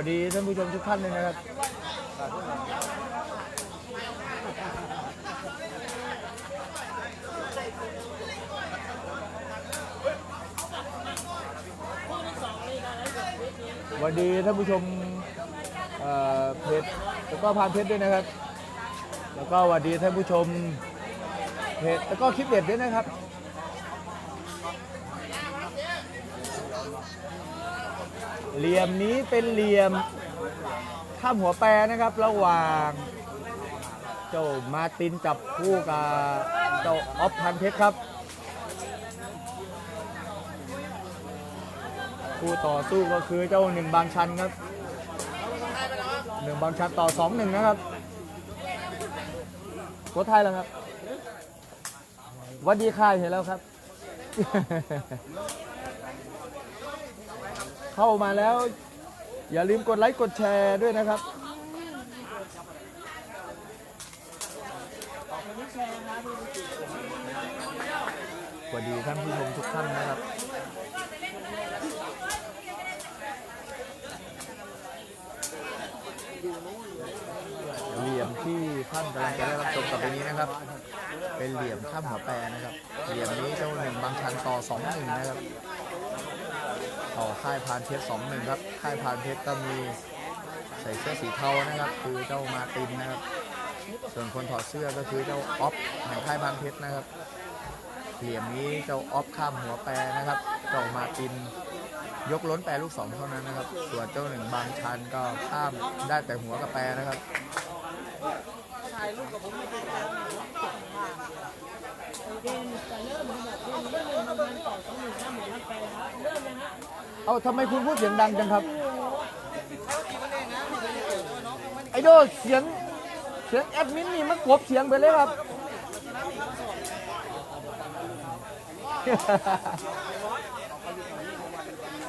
วัสดีท่านผู้ชมทุกท่านเลยนะครับ สวัสดีท่านผู้ชมเอ่อเพจแล้วก็พานเพชรด้วยนะครับ แล้วก็สวัสดีท่านผู้ชมเพจแล้วก็คลิปเด็ดด้วยนะครับ เหลี่ยมนี้เป็นเหลี่ยมข้ามหัวแปรนะครับ ระหว่างเจ้ามาตินจับคู่กับเจ้าออฟพันเพชรครับ คู่ต่อสู้ก็คือเจ้าหนึ่งบางชันครับหนึ่งบางชันต่อสองหนึ่งนะครับโคไทยแล้วครับวัดดีค่ายเห็นแล้วครับ เข้ามาแล้ว อย่าลืมกดไลค์กดแชร์ด้วยนะครับสวัสดีท่านผู้ชมทุกท่านนะครับเหลี่ยมที่ท่านกำลังจะได้รับชมต่อไปนี้นะครับ เป็นเหลี่ยมข้ามหัวแปรนะครับ เหลี่ยมนี้เจ้าหนึ่งบางชันต่อสองหนึ่งนะครับ ต่อค่ายพานเพชรสองหนึ่งครับ ค่ายพานเพชรก็มีใส่เสื้อสีเทานะครับ คือเจ้ามาตินนะครับ ส่วนคนถอดเสื้อก็คือเจ้าออฟแห่งค่ายพานเพชรนะครับ เหลี่ยมนี้เจ้าออฟข้ามหัวแปรนะครับ เจ้ามาติน ยกล้นแปรลูกสองเท่านั้นนะครับ ส่วนเจ้าหนึ่งบางชันก็ข้ามได้แต่หัวกับแปรนะครับเอา เอาทำไมคุณพูดเสียงดังจังครับ ไอโดเสียงเสียงแอดมินนี่มันกลบเสียงไปเลยครับ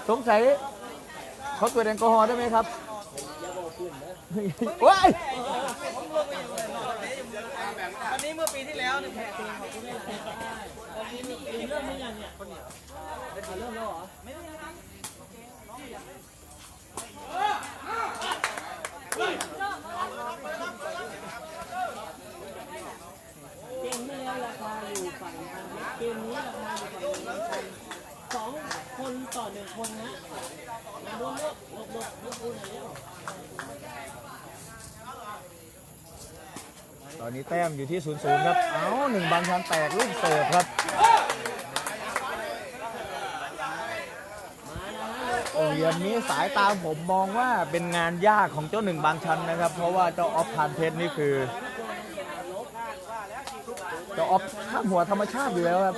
สงสัยเขาตรวจแอลกอฮอล์ได้ไหมครับว้ายวันนี้เมื่อปีที่แล้วเนี่ยแพ้เกมที่แล้วราคาอยู่ฝั่งทางเกมนี้ราคาอยู่ฝั่งทาง สองคนต่อหนึ่งคนนะมาดูเลือกหลบหลบหลบคุณหน่อยเร็วตอนนี้แต้มอยู่ที่0ูนย์ครับ เอาหนึ่งบางชันแตกลูกเสิร์ฟครับ เหลี่ยมนี้สายตาผมมองว่าเป็นงานยากของเจ้าหนึ่งบางชันนะครับ เพราะว่าเจ้าออฟพานเพชรนี่คือ เจ้าออฟข้ามหัวธรรมชาติอยู่แล้วครับ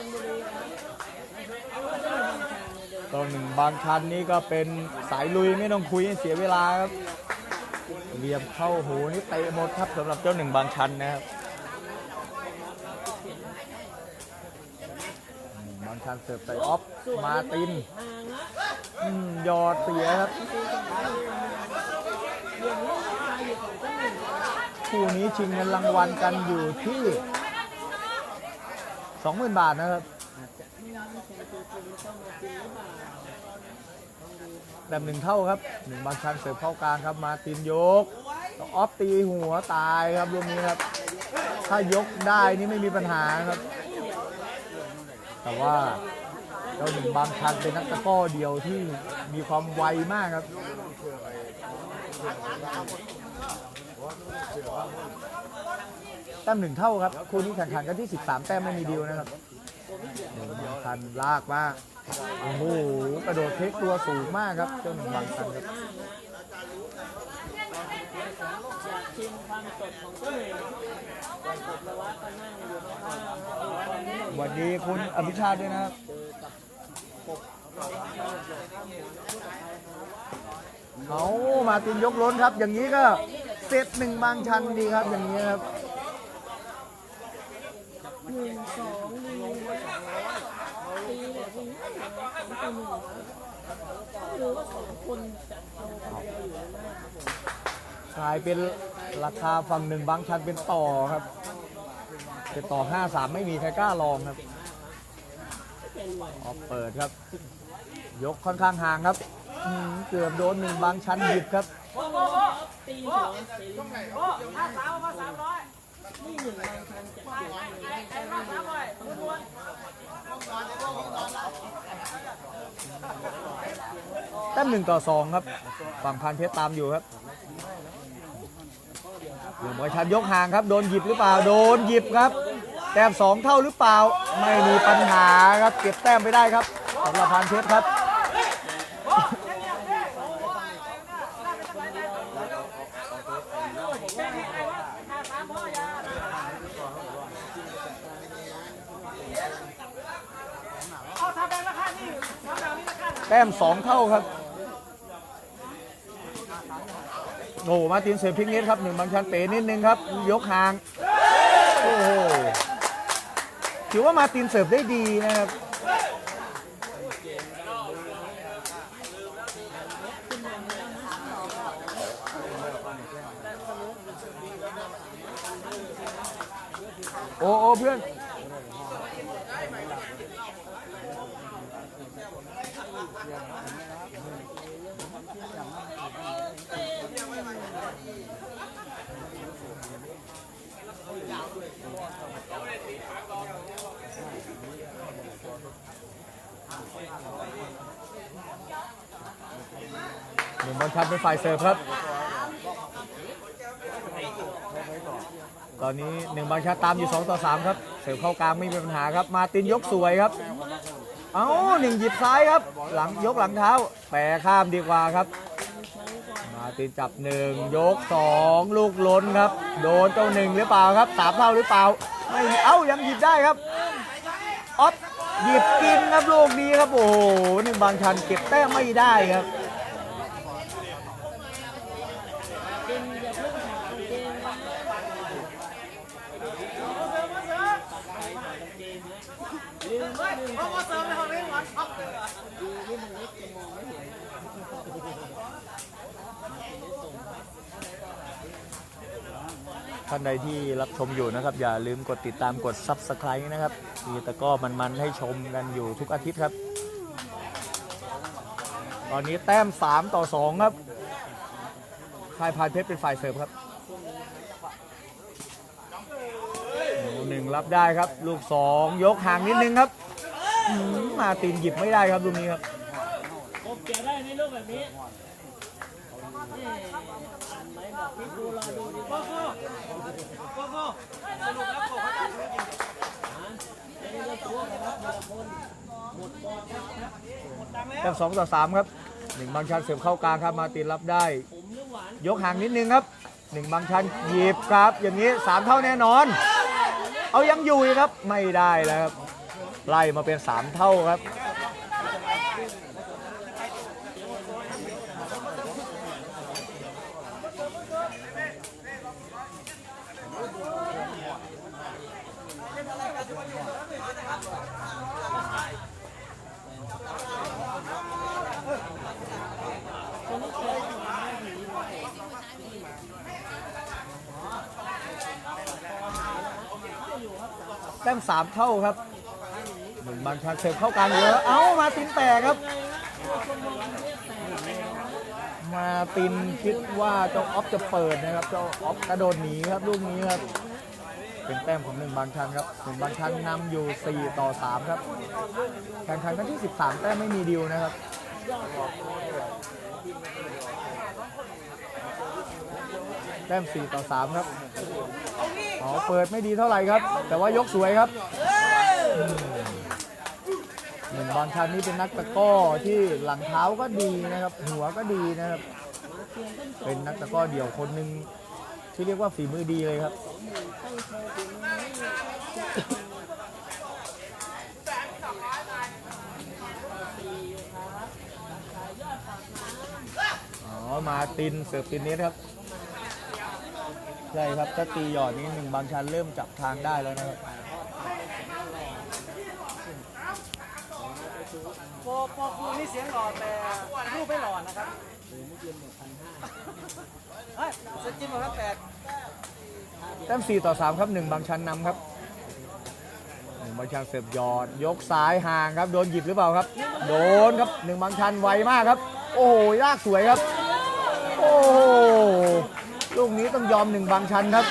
ตัวหนึ่งบางชันนี่ก็เป็นสายลุยไม่ต้องคุยเสียเวลาครับเหลี่ยมเข้าหูนี่เตะหมดครับสำหรับเจ้าหนึ่งบางชันนะครับบางชันเสิร์ฟใส่ออฟมาตินยอดเสียครับคู่นี้ชิงเงินรางวัลกันอยู่ที่ 20,000 บาทนะครับ แต้มหรือเปล่าแบบหนึ่งเท่าครับหนึ่งบางชันเสิร์ฟเข้ากลางครับมาตินยกออฟตีหัวตายครับลูกนี้ครับ ถ้ายกได้นี่ไม่มีปัญหาครับ แต่ว่าเจ้าหนึ่งบางชันเป็นนักตะก้อเดียวที่มีความไวมากครับแต้มหนึ่งเท่าครับคู่นี้แข่งขันกันที่ 13 แต้มไม่มีดีลนะครับ บางชันลากมากโอ้โหกระโดดเทคตัวสูงมากครับเจ้าหนึ่งบางชันครับชิมความสดของเจ้าหนึ่งก่อนกดละวัดก็นั่งอยู่ข้างๆตอนนี้สดีคุณอภิชาติด้วยนะครับเขามาตินยกล้นครับ อย่างนี้ก็เซตหนึ่งบางชันดีครับ อย่างนี้ครับ กลายเป็นราคาฝั่งหนึ่งบางชันเป็นต่อครับเป็นต่อ5-3ไม่มีใครกล้าลองครับออกเปิดครับ ยกค่อนข้างห่างครับเกือบโดนหนึ่งบางชั้นหยิบครับตีหัวเสรีโอ้ห้าสามมาสามร้อยนี่หนึ่งบางคันจะเสียเลยได้แค่ห้าไม่สามร้อยม้ว แต้มหนึ่งต่อสองครับ ฝั่งพันเพชรตามอยู่ครับหนึ่งบอลชันยกห่างครับ โดนหยิบหรือเปล่า โดนหยิบครับ แต้มสองเท่าหรือเปล่า ไม่มีปัญหาครับ เก็บแต้มไปได้ครับสำหรับพันเพชรครับ ห้าสามพ่อยาเอาทำแบบราคานี่ทำ แต้มสองเท่าครับโอ้โหมาตินเสือพิกน็ตครับหนึ่งบางชันเป๋นิดนึงครับ ยกห่างโอ้โหถือว่ามาตินเสิร์ฟได้ดีนะครับโอ้โอ้เพื่อน บอลชันเป็นฝ่ายเสิร์ฟครับ ตอนนี้หนึ่งบางชันตามอยู่2ต่อ3ครับ เสิร์ฟเข้ากลางไม่มีปัญหาครับ มาตินยกสวยครับ เอ้าหนึ่งหยิบซ้ายครับ หลังยกหลังเท้า แปรข้ามดีกว่าครับ มาตินจับหนึ่งยกสองลูกล้นครับ โดนเจ้าหนึ่งหรือเปล่าครับสามเท่าหรือเปล่า ไม่เอ้ายังหยิบได้ครับออฟหยิบกินครับลูกนี้ครับโอ้โหหนึ่งบางชันเก็บแต้มไม่ได้ครับ เป็นอย่าเพิ่งหากางเกงนะลืมว่าหนึ่ง เอาเสริมในห้องนี้หวานช็อกเลยเล็กจะมอท่านใดที่รับชมอยู่นะครับ อย่าลืมกดติดตามกด Subscribe นะครับ มีตะกร้อมันๆให้ชมกันอยู่ทุกอาทิตย์ครับ ตอนนี้แต้ม 3 ต่อ 2 ครับค่ายพานเพชรเป็นฝ่ายเสิร์ฟครับโอ้ หนึ่งรับได้ครับ ลูก2ยกห่างนิดนึงครับมาตินหยิบไม่ได้ครับลูกนี้ครับโอเคได้ไหมลูกแบบนี้นี่อ่านไหมบอกพี่ดูรอดูดีกว่าโก้โก้โก้สรุปแล้วโก้เขาจะซื้องต่อลครับหมครับหนึ่งบางชันเสิร์ฟเข้ากลางครับมาตินรับได้ ยกห่างนิดนึงครับหนึ่งบางชันหยิบครับ อย่างนี้สามเท่าแน่นอน เอายังอยู่อีกครับ ไม่ได้แล้วครับ ไล่มาเป็นสามเท่าครับ ต้มสามเท่าครับหนึ่งบางชันเสิร์ฟเข้ากลางเยอะเอ้ามาตินแตกครับ มาตินคิดว่าเจ้าออฟจะเปิดนะครับเจ้าออฟกระโดดหนีครับลูกนี้ครับเป็นแต้มของหนึ่งบางชันครับหนึ่งบางชันนำอยู่ 4 ต่อ 3 ครับแข่งขันกันที่ 13 แต้มไม่มีดิวนะครับแต้ม 4 ต่อ 3 ครับ อ๋อเปิดไม่ดีเท่าไหร่ครับ แต่ว่ายกสวยครับหนึ่งบอลชันนี่เป็นนักตะก้อที่หลังเท้าก็ดีนะครับ หัวก็ดีนะครับ เป็นนักตะก้อเดี่ยวคนหนึ่งที่เรียกว่าฝีมือดีเลยครับอ๋อมาตินเสิร์ฟตินเนสครับ ใช่ครับถ้าตีหยอดนี้หนึ่งบางชันเริ่มจับทางได้แล้วนะครับโปรโปรคูนี่เสียงหล่อแต่รูปไม่หล่อนะครับเฮ้ยสกินหมดครับแปดแต้ม4ต่อ3ครับ1บางชันนำครับหนึ่งบางชันเสิร์ฟหยอด ยกซ้ายห่างครับ โดนหยิบหรือเปล่าครับ โดนครับหนึ่งบางชันไวมากครับ โอ้โหลากสวยครับโอ้โห ลูกนี้ต้องยอมหนึ่งบางชันครับ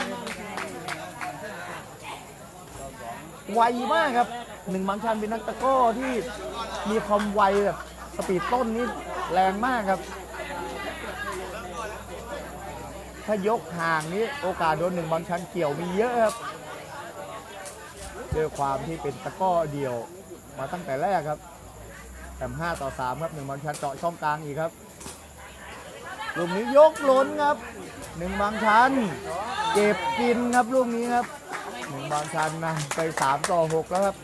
ไวมากครับหนึ่งบางชันเป็นนักตะก้อที่มีความไวแบบสปีดต้นนี่แรงมากครับ ถ้ายกห่างนี้โอกาสโดนหนึ่งบางชันเกี่ยวมีเยอะครับด้วยความที่เป็นตะก้อเดียวมาตั้งแต่แรกครับแต่5ต่อ3ครับหนึ่งบางชันเจาะช่องกลางอีกครับลูกนี้ยกล้นครับ หนึ่งบางชันเก็บกินครับลูกนี้ครับหนึ่งบางชันนะไปสามต่อหกแล้วครับ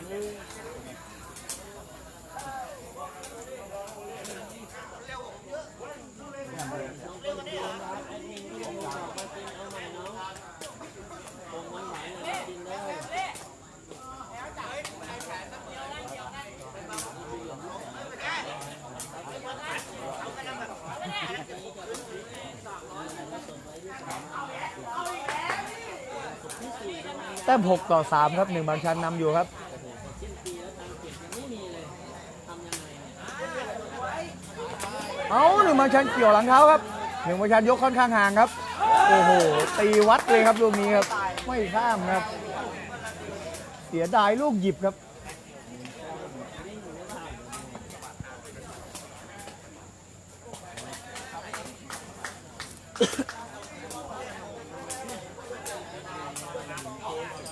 แต้ม6ต่อ 3 ครับหนึ่งบางชันนำอยู่ครับเอาหนึ่งบางชันเกี่ยวหลังเท้าครับหนึ่งบางชันยกค่อนข้างห่างครับ โอ้โห ตีวัดเลยครับลูกนี้ครับ ไม่ข้ามครับ เสียดายลูกหยิบครับ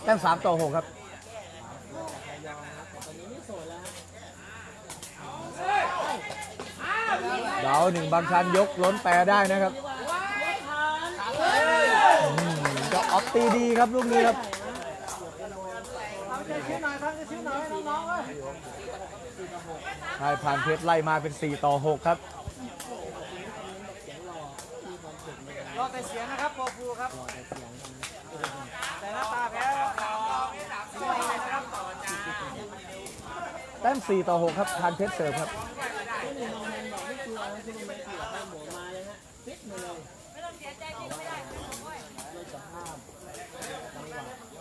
แต้มสามต่อหกครับเดาหนึ่งบางชันยกล้นแปรได้นะครับก็ออฟตีดีครับลูกนี้ครับใจชื้นหน่อยครับใจชื้นหน่อยน้องๆเอ้ยชายผ่านเพชรไล่มาเป็น 4 ต่อ 6 ครับรอแต่เสียงนะครับโปรฟูครับ หน้าตาแพ้สีแดงนะครับแต้ม4ต่อ6ครับผ่านเพชรเสิร์ฟครับ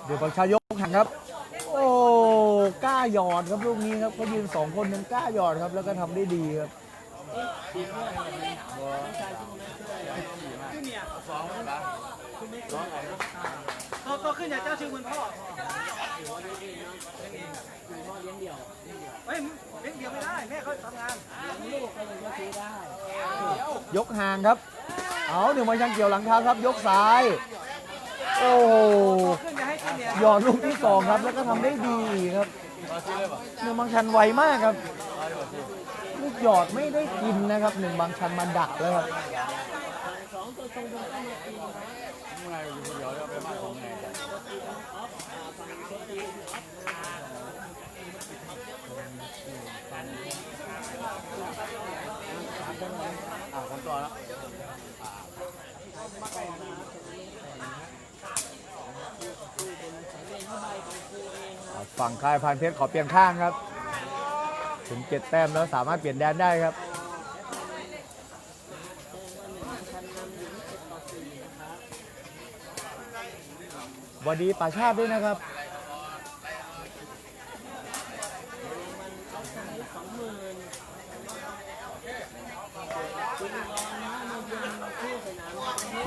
เดี๋ยวบางชายยกห่างครับ โอ้กล้าหยอดครับลูกนี้ครับเขายืนสองคนยังกล้าหยอดครับ แล้วก็ทำได้ดีครับโต โตขึ้นอย่าเจ้าชื่อเหมือนพ่อเฮ้ยเลี้ยงเดียวไม่ได้แม่เขาทำงานยกห่างครับ เอาหนึ่งบางชันเกี่ยวหลังเท้าครับ ยกซ้าย โอ้โหขึ้นอย่าให้กินเนี่ยหยอดลูกที่สองครับ แล้วก็ทำได้ดีครับหนึ่งบางชันไวมากครับ ลูกหยอดไม่ได้กินนะครับหนึ่งบางชันมาดักแล้วครับ ฝั่งค่ายพานเพชรขอเปลี่ยนข้างครับ ถึงเจ็ดแต้มแล้วสามารถเปลี่ยนแดนได้ครับสวัสดีป่าชาติด้วยนะครับ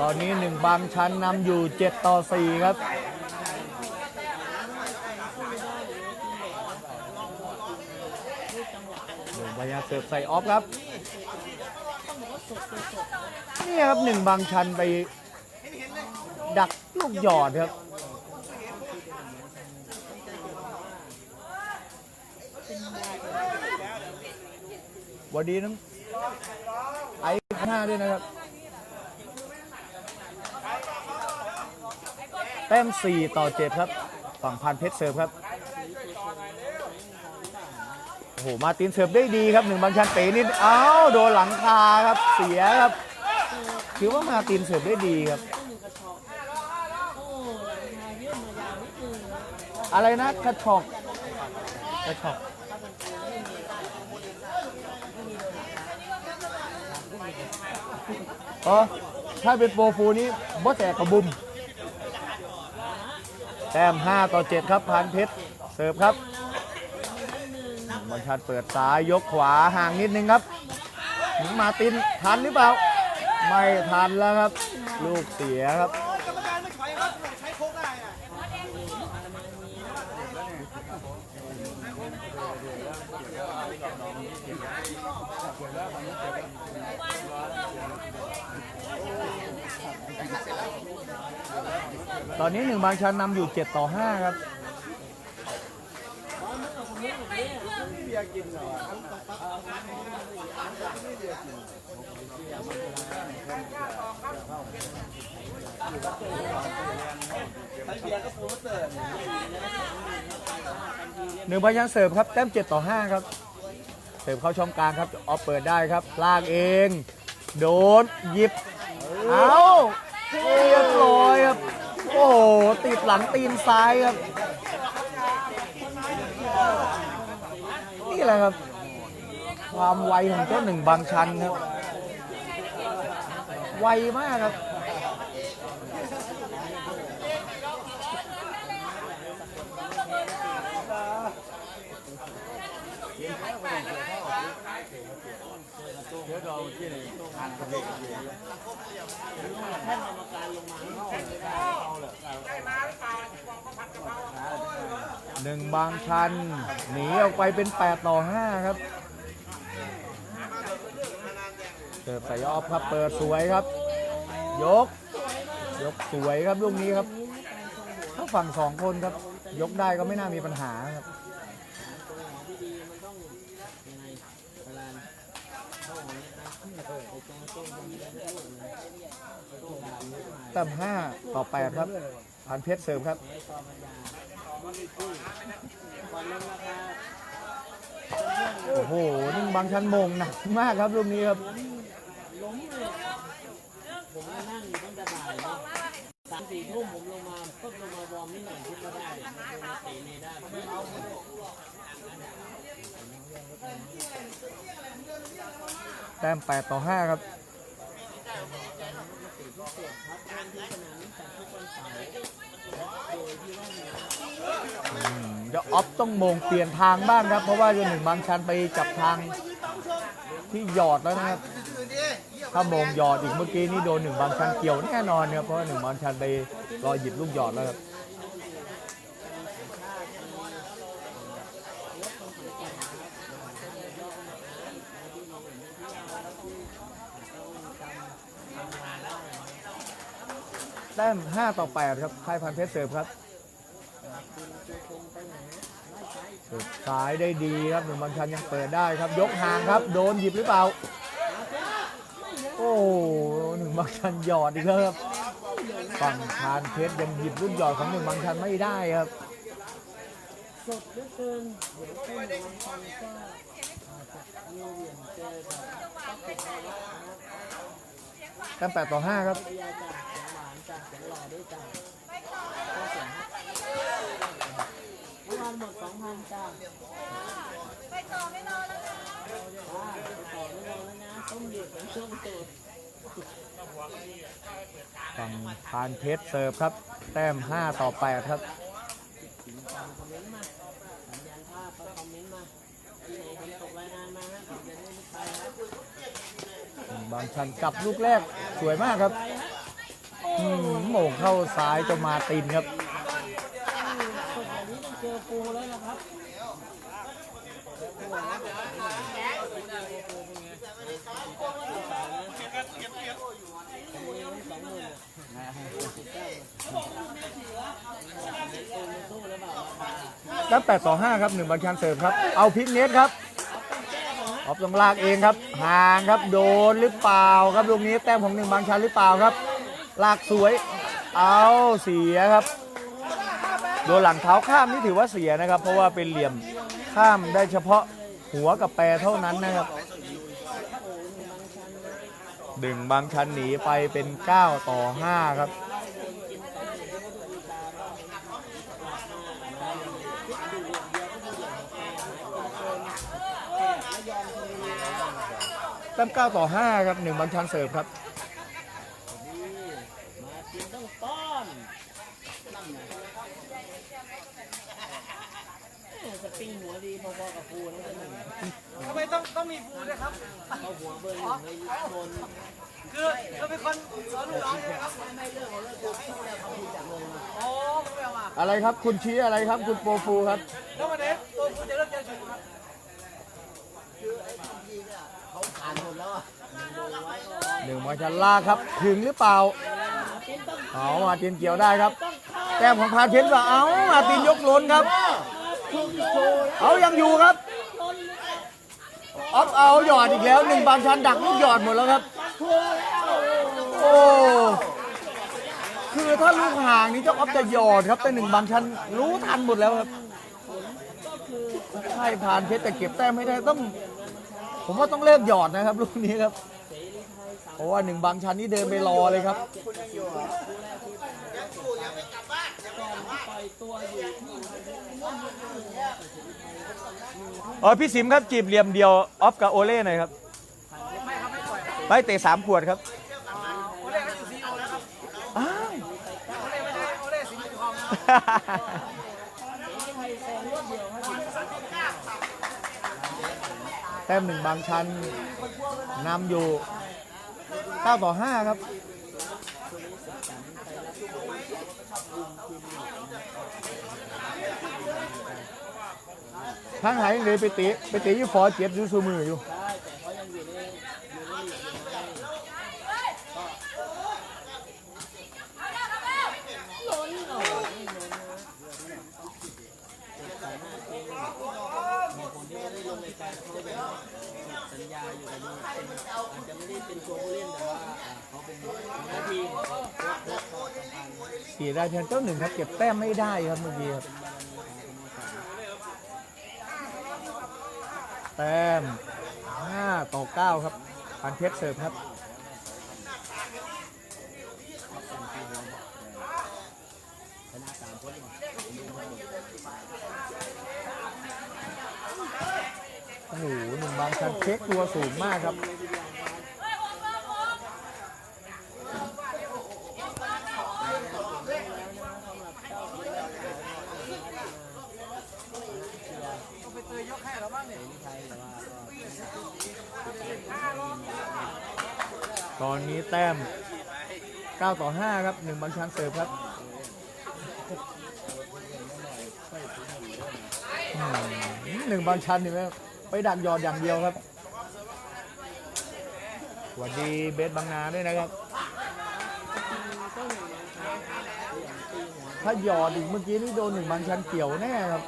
ตอนนี้หนึ่งบางชันนำอยู่ 7 ต่อ 4 ครับ หนึ่ง พยายามเสิร์ฟใส่ออฟครับ นี่ครับหนึ่งบางชันไปดักลูกหยอดครับวันดีน้องไอ้ห้าด้วยนะครับ แต้ม4ต่อ 7 ครับ ฝั่งพันเพชรเสิร์ฟครับ โอ้โหมาตินเสิร์ฟได้ดีครับหนึ่งบางชันเตะนิดอ้าวโดนหลังคาครับเสียครับถือว่ามาตินเสิร์ฟได้ดีครับ อะไรนะกระชอกกระชอกอ๋อถ้าเป็นโปรฟูนี้บ่แตกกระบุมแต้ม5ต่อ 7 ครับพันเพชร เสิร์ฟครับ บอลชัดเปิดซ้ายยกขวาห่างนิดนึงครับหนิงมาตินทันหรือเปล่า ไม่ทันแล้วครับ ลูกเสียครับตอนนี้หนึ่งบางชันนำอยู่ 7 ต่อ 5 ครับ หนึ่งบางชันเสิร์ฟครับ แต้ม7ต่อ5ครับ เสิร์ฟเข้าช่องกลางครับออฟเปิดได้ครับลากเอง โดนหยิบ เอาเรียบร้อยครับ โอ้โหติดหลังตีนซ้ายครับ แหละครับ ความไวของเจ้าหนึ่งบางชันครับ ไวมากครับหนึ่ หนึ่งบางชัน หนีออกไปเป็น 8 ต่อ 5 ครับเสิร์ฟใส่ออฟครับ เปิดสวยครับ ยก ยกสวยครับลูกนี้ครับ ถ้าฝั่งสองคนครับ ยกได้ก็ไม่น่ามีปัญหาครับแต้ม5ต่อ8ครับพันเพชรเสริมครับ โอ้โหนี่บางชั้นมงหนักมากครับลูกนี้ครับล้มเลยผมนั่งอยู่ตั้งแต่บ่ายนะสามสี่ทุ่มผมลงมาปุ๊บลงมาวอร์มนิดหน่อยคิดว่าได้เตะเนได้ไม่เอาแต้ม8ต่อ 5 ครับ อืมเดี๋ยวออฟต้องมงเปลี่ยนทางบ้างครับ เพราะว่าจนหนึ่งบางชันไปจับทางที่หยอดแล้วนะครับ ถ้ามงหยอดอีกเมื่อกี้นี่โดนหนึ่งบางชันเกี่ยวแน่นอนครับเพราะว่าหนึ่งบางชันไปรอหยิบลูกหยอดแล้วครับ แต้ม 5 ต่อ 8 ครับค่ายพันเพชรเสิร์ฟครับเสิร์ฟซ้ายได้ดีครับหนึ่งบางชันยังเปิดได้ครับ ยกห่างครับ โดนหยิบหรือเปล่า โอ้หนึ่งบางชันหยอดอีกแล้วครับฝั่งพานเพชรยังหยิบลูกหยอดของหนึ่งบางชันไม่ได้ครับสดเหลือเกินเดี๋ยวต้นวันจันทร์ก็อาจจะมีเหวี่ยงเจอกับต้องเป็นภาครับแต้ม8ต่อ 5 ครับ จ้ะเสียงหวานจ้ะเสียงหล่อด้วยจ้ะก็เสียงเมื่อวานหมดสองพันจ้ะไปต่อไม่รอแล้วนะไปต่อไม่รอแล้วนะต้มเดือดเป็นช่วงตูดฝั่งพานเพชรเสิร์ฟครับ แต้ม 5 ต่อ 8 ครับคอมเมนต์มาสัญญาณภาพคอมเมนต์มาที่ไหนทำตกรายงานมาฮะผมจะได้ไม่ไปฮะบางชันกลับลูกแรกสวยมากครับ อืมโหม่งเข้าซ้ายจะมาตินครับสดแบบนี้งเจอปูแล้วนะครับแล้ว8ต่อ5ครับหนึ่งบอลชันเสร์ฟครับ เอาพิกเน็ตครับออฟต้องลากเองครับ ห่างครับ โดนหรือเปล่าครับลูกนี้แต้มของหนึ่งบางชันหรือเปล่าครับ ลากสวย เอาเสียครับ โดนหลังเท้าข้ามนี่ถือว่าเสียนะครับ เพราะว่าเป็นเหลี่ยมข้ามได้เฉพาะหัวกับแปรเท่านั้นนะครับ ดึงบางชันหนีไปเป็น 9 ต่อ 5 ครับแต้ม9ต่อ 5 ครับหนึ่งบางชันเสิร์ฟครับ ต้องป้อนเอ้ยสปริงหัวดีพอๆกับปูนะเจ้าหนึ่งทำไมต้องต้องมีภูด้วยครับเขาหัวเบอร์หนึ่งเลยโดนคือเราเป็นคนสอนลูกน้องใช่ไหมครับไม่เลิกเลิกจะให้เขาพูดจากเลยโอ้ผมไม่เอามาอะไรครับคุณชี้อะไรครับคุณโปรฟูครับแล้ววันนี้ตัวคุณจะเลิกเจอชูครับหนึ่งมาชันลากครับ ถึงหรือเปล่า เอามาตินเกี่ยวได้ครับ แต้มของพาเทนว่าเอามาตินยกล้นครับ เอายังอยู่ครับออฟเอาหยอดอีกแล้วหนึ่งบางชันดักลูกหยอดหมดแล้วครับ โอ้คือถ้าลูกห่างนี้เจ้าออฟจะหยอดครับ แต่หนึ่งบางชันรู้ทันหมดแล้วครับใช่ผ่านเพชรแต่เก็บแต้มไม่ได้ต้อง ผมว่าต้องเลิกหยอดนะครับลูกนี้ครับ เพราะว่าหนึ่งบางชันนี่เดินไปรอเลยครับเออพี่สิมครับจีบเหลี่ยมเดียวออฟกับโอเล่หน่อยครับไม่ครับไม่ปล่อยครับไปเตะสามขวดครับโอเล่ก็อยู่ซีโอแล้วครับอ้าวโอเล่ไม่ได้โอเล่สิงห์ทองแต้มหนึ่งบางชันนำอยู่ 9ต่อ 5 ครับ ทางหายเลยไปเตะไปเตะอยี่ฟอเจ็บอยู่ซูมืออยู่ 4ได้เพียงเจ้าหนึ่งครับเก็บแต้มไม่ได้ครับเมื่อกี้ครับแต้ม5ต่อ9ครับพันเพชรเสิร์ฟครับโอ้โหหนึ่งบางชันเช็คตัวสูงมากครับ ตอนนี้แต้ม 9 ต่อ 5 ครับหนึ่งบางชันเสิร์ฟครับหนึ่งบางชันนี่ไหมไปดักยอดอย่างเดียวครับสวัสดีเบสบางนาด้วยนะครับ ถ้าหยอดอีกเมื่อกี้นี่โดนหนึ่งบางชันเกี่ยวแน่ครับ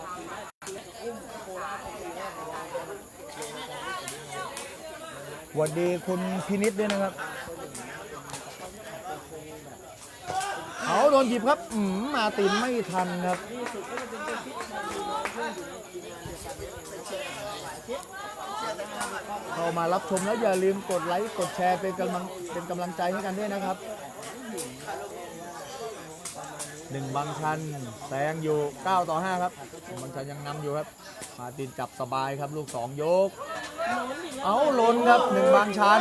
สวัสดีคุณพินิษด้วยนะครับ เอาโดนหยิบครับอืมมาตินไม่ทันครับ เข้ามารับชมแล้วอย่าลืมกดไลค์กดแชร์เป็นกำลังเป็นกำลังใจให้กันด้วยนะครับหนึ่งบางชันแซงอยู่ 9 ต่อ 5 ครับบางชันยังนำอยู่ครับ มาตินจับสบายครับ ลูก 2 ยก เอาหล้นครับหนึ่งบางชัน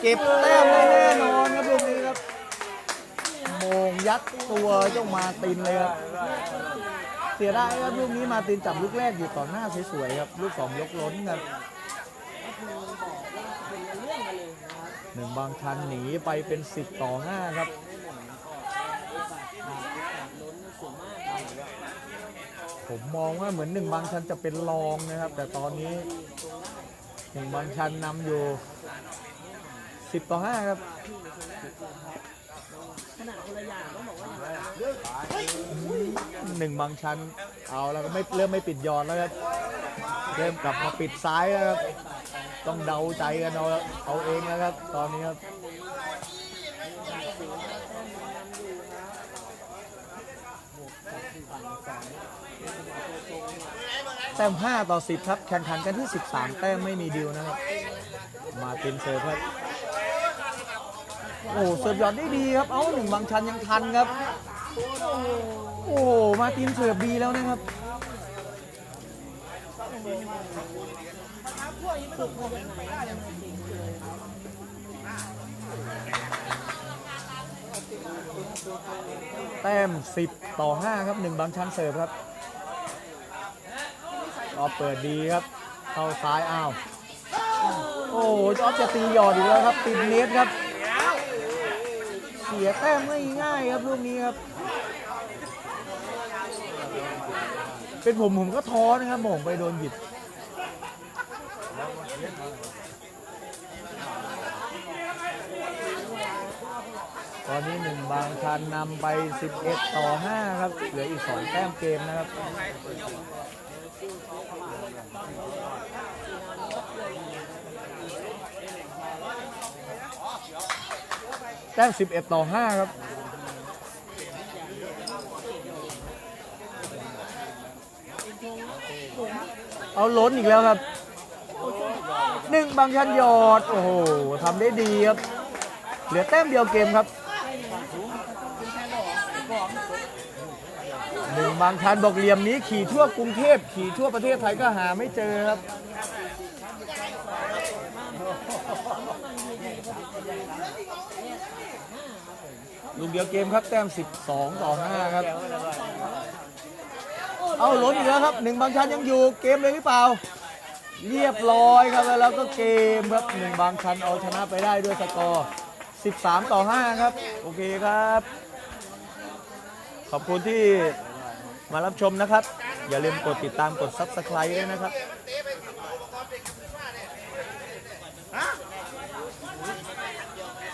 เก็บแต้มได้แน่นอนครับลูกนี้ครับโมงยัดตัวเจ้ามาตินเลยครับเสียไดายครับลูกนี้มาตินจับลูกแรกอยู่ต่อหน้าสวยๆครับลูกสองยกล้นครับหนึ่งบางชันหนีไปเป็น10ต่อ5ครับผมมองว่าเหมือนหนึ่งบางชันจะเป็นรองนะครับ แต่ตอนนี้ หนึ่งบางชันนำอยู่10ต่อ5ครับขนาดคนละอย่างก็บอกว่าหนึ่งบางชันเอาแล้วก็ไม่เริ่มไม่ปิดยอนแล้วครับเริ่มกลับมาปิดซ้ายแล้วครับต้องเดาใจกันเอาเอาเองแล้วครับ ตอนนี้ครับ แต้ม 5 ต่อ 10 ครับ แข่งขันกันที่ 13 แต้มไม่มีดิวนะครับ มาตินเซิร์ฟครับโอ้เสิร์ฟยอดได้ดีครับ เอ้าหนึ่งบางชันยังทันครับ โอ้โหมาตินเสิร์ฟดีแล้วนะครับแต้ม 10 ต่อ 5 ครับ1บางชั้นเสิร์ฟครับ ก็เปิดดีครับ เข้าซ้ายอ้าว โอ้โหจอร์จะตีหยอดอีกแล้วครับติดเน็ตครับ เสียแต้มง่ายๆครับลูกนี้ครับ เป็นผมผมก็ท้อนะครับผมไปโดนหยิบตอนนี้หนึ่งบางชันนำไป 11 ต่อ 5 ครับ เหลืออีก 2 แต้มเกมนะครับ แต้ม11 ต่อ 5 ครับ เอาล้นอีกแล้วครับหนึ่งบางชันยอด โอ้โหทำได้ดีครับ เหลือแต้มเดียวเกมครับ นึ่งบางชันบอกเหลี่ยมนี้ขี่ทั่วกรุงเทพขี่ทั่วประเทศไทยก็หาไม่เจอครับลูกเดียวเกมครับแต้ม 12 ต่อ 5 ครับ เอาล้นอีกแล้วครับหนึ่งบางชันยังอยู่เกมเลยหรือเปล่า เรียบร้อยครับแล้วก็เกมครับหนึ่งบางชันเอาชนะไปได้ด้วยสกอร์ 13 ต่อ 5 ครับ โอเคครับ ขอบคุณที่ มารับชมนะครับ อย่าลืมกดติดตามกด Subscribe ด้วยนะครับ